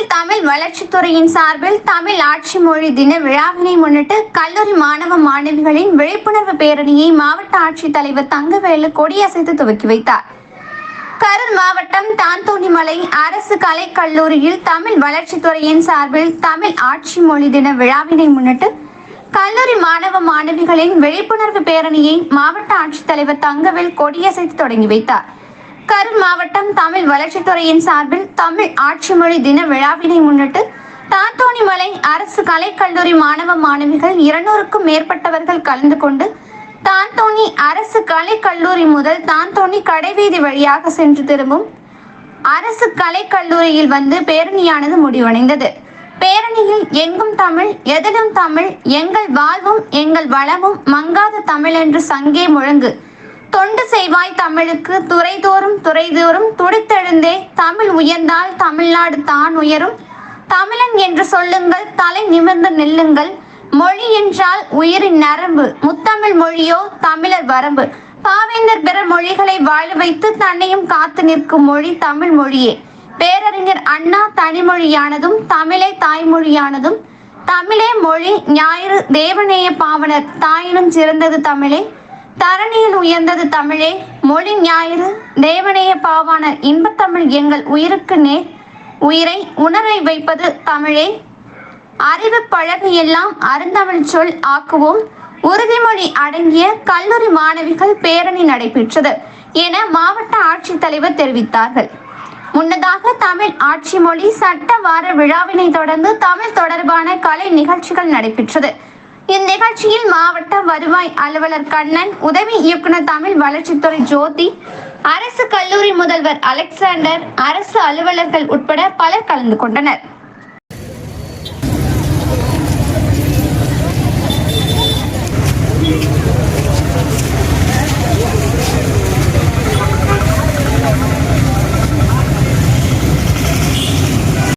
கரூரில் தமிழ் வளர்ச்சித்துறையின் சார்பில் தமிழ் ஆட்சி மொழி தின விழாவினை முன்னிட்டு கல்லூரி மாணவ மாணவிகளின் விழிப்புணர்வு பேரணியை மாவட்ட ஆட்சித்தலைவர் தங்கவேலு கொடியசைத்து துவக்கி வைத்தார். கரூர் மாவட்டம் தாந்தோணிமலை அரசு கலைக்கல்லூரியில் தமிழ் வளர்ச்சித்துறையின் சார்பில் தமிழ் ஆட்சி மொழி தின விழாவினை முன்னிட்டு கல்லூரி மாணவ மாணவிகளின் விழிப்புணர்வு பேரணியை மாவட்ட ஆட்சித்தலைவர் தங்கவேல் கொடியசைத்து தொடங்கி வைத்தார். கரூர் மாவட்டம் தமிழ் வளர்ச்சித்துறையின் சார்பில் தமிழ் ஆட்சி மொழி தின விழாவினை முன்னிட்டு தாத்தோணிமலை அரசு கலைக்கல்லூரி மாணவ மாணவிகள் இருநூறுக்கும் மேற்பட்டவர்கள் கலந்து கொண்டு தாந்தோணி அரசு கலைக்கல்லூரி முதல் தாந்தோணி கடைவீதி வழியாக சென்று திரும்பும் அரசு கலைக்கல்லூரியில் வந்து பேரணியானது முடிவடைந்தது. பேரணியில் எங்கும் தமிழ் எதிலும் தமிழ் எங்கள் வாழ்வும் எங்கள் வளமும் மங்காத தமிழ் என்று சங்கே முழங்கு தொண்டு செய்வாய் தமிழுக்கு. துறைதோறும் துறைதோறும் துடித்தெழுந்தே தமிழ் உயர்ந்தால் தமிழ்நாடு தான் உயரும். தமிழன் என்று சொல்லுங்கள் தலை நிமிர்ந்து நில்லுங்கள். மொழி என்றால் உயிரின் நரம்பு. முத்தமிழ் மொழியோ தமிழர் வரம்பு. பாவேந்தர் பிற மொழிகளை வாழ வைத்து தன்னையும் காத்து நிற்கும் மொழி தமிழ் மொழியே. பேரறிஞர் அண்ணா தனிமொழியானதும் தமிழே தாய்மொழியானதும். தமிழே மொழி ஞாயிறு தேவநேய பாவனர் தாயினும் சிறந்தது தமிழே. தரணியில் உயர்ந்தது தமிழே. மொழி ஞாயிறு தேவனேய பாவான இன்பத்தமிழ் எங்கள் உயிருக்கு நேர் உயிரை உணரை வைப்பது தமிழே. அறிவு பழகு எல்லாம் அருந்தமிழ் சொல் ஆக்குவோம். உறுதிமொழி அடங்கிய கல்லூரி மாணவிகள் பேரணி நடைபெற்றது என மாவட்ட ஆட்சித்தலைவர் தெரிவித்தார்கள். முன்னதாக தமிழ் ஆட்சி மொழி சட்ட வார விழாவினை தொடர்ந்து தமிழ் தொடர்பான கலை நிகழ்ச்சிகள் நடைபெற்றது. இந்நிகழ்ச்சியில் மாவட்ட வருவாய் அலுவலர் கண்ணன் உதவி இயக்குனர் தமிழ் வளர்ச்சித்துறை ஜோதி அரசு கல்லூரி முதல்வர் அலெக்சாண்டர் அரசு அலுவலர்கள் உட்பட பலர் கலந்து கொண்டனர்.